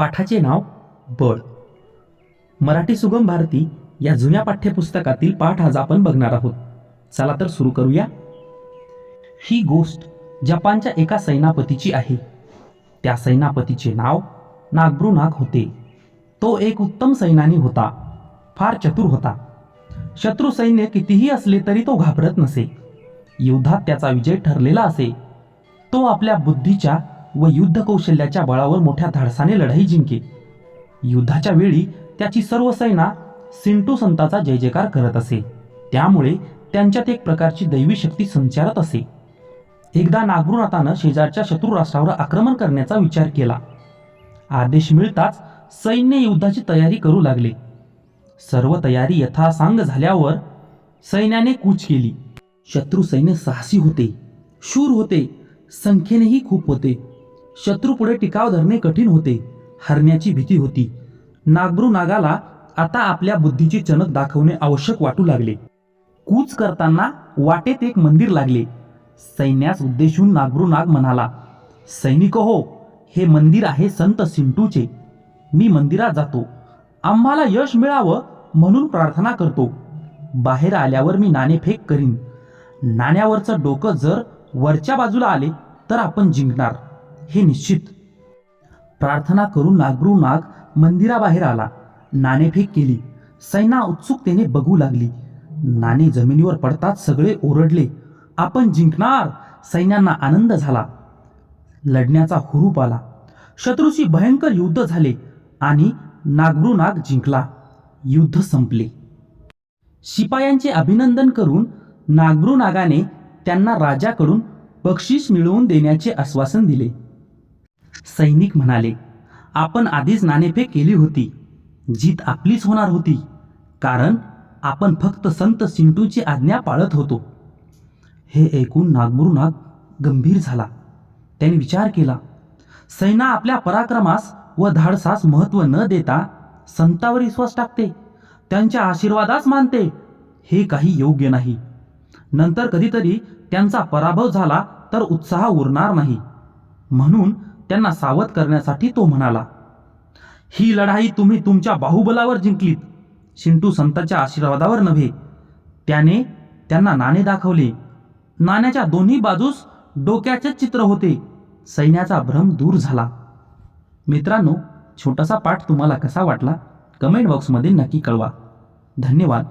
पाठाचे नाव बळ. मराठी सुगम भारती या जुन्या पाठ्यपुस्तकातील पाठ आज आपण बघणार आहोत. चला तर सुरू करूया. ही गोष्ट जपानच्या एका सेनापतीची आहे. त्या सेनापतीचे नाव नागब्रुनाग होते. तो एक उत्तम सैनानी होता. फार चतुर होता. शत्रू सैन्य कितीही असले तरी तो घाबरत नसे. युद्धात त्याचा विजय ठरलेला असे. तो आपल्या बुद्धीच्या व युद्ध कौशल्याच्या बळावर मोठ्या धाडसाने लढाई जिंके. युद्धाच्या वेळी त्याची सर्व सेना सिंटू संताचा जय जयकार करत असे. त्यामुळे त्यांच्यात एक प्रकारची दैवी शक्ती संचारत असे. एकदा नागरुनाथानं शेजारच्या शत्रू राष्ट्रावर आक्रमण करण्याचा विचार केला. आदेश मिळताच सैन्य युद्धाची तयारी करू लागले. सर्व तयारी यथासांग झाल्यावर सैन्याने कूच केली. शत्रू सैन्य साहसी होते. शूर होते. संख्येनेही खूप होते. शत्रू पुढे टिकाव धरणे कठीण होते. हरण्याची भीती होती. नागब्रू नागाला आता आपल्या बुद्धीची चणक दाखवणे आवश्यक वाटू लागले. कूच करताना वाटेत एक मंदिर लागले. सैन्यास उद्देशून नागब्रू नाग म्हणाला सैनिक हो हे मंदिर आहे संत सिंटूचे. मी मंदिरात जातो. आम्हाला यश मिळावं म्हणून प्रार्थना करतो. बाहेर आल्यावर मी नाणेफेक करीन. नाण्यावरचं डोकं जर वरच्या बाजूला आले तर आपण जिंकणार. हे निश्चित. प्रार्थना करून नागरू नाग मंदिराबाहेर आला. नाणेफेक केली. सैना उत्सुकतेने बघू लागली. नाणे जमिनीवर पडताच सगळे ओरडले. आपण जिंकणार. सैन्यांना आनंद झाला. लढण्याचा हुरूप आला. शत्रूशी भयंकर युद्ध झाले आणि नागरू नाग जिंकला. युद्ध संपले. शिपायांचे अभिनंदन करून नागरू नागाने त्यांना राजाकडून बक्षीस मिळवून देण्याचे आश्वासन दिले. सैनिक म्हणाले आपण आधीच नाणेफेक केली होती. जीत आपलीच होणार होती. कारण आपण फक्त संत सिंटूची आज्ञा पाळत होतो. हे ऐकून नागमरूनाग गंभीर झाला. त्याने विचार केला सैना आपल्या पराक्रमास व धाडसास महत्त्व न देता संतावर विश्वास टाकते. त्यांच्या आशीर्वादास मानते. हे काही योग्य नाही. नंतर कधीतरी त्यांचा पराभव झाला तर उत्साह उरणार नाही. म्हणून त्यांना सावध करण्यासाठी तो म्हणाला ही लढाई तुम्ही तुमच्या बाहुबलावर जिंकलीत. शिंटू संतांच्या आशीर्वादावर नव्हे. त्याने त्यांना नाणे दाखवले. नाण्याच्या दोन्ही बाजूस डोक्याचे चित्र होते. सैन्याचा भ्रम दूर झाला. मित्रांनो छोटासा पाठ तुम्हाला कसा वाटला? कमेंट बॉक्समध्ये नक्की कळवा. धन्यवाद.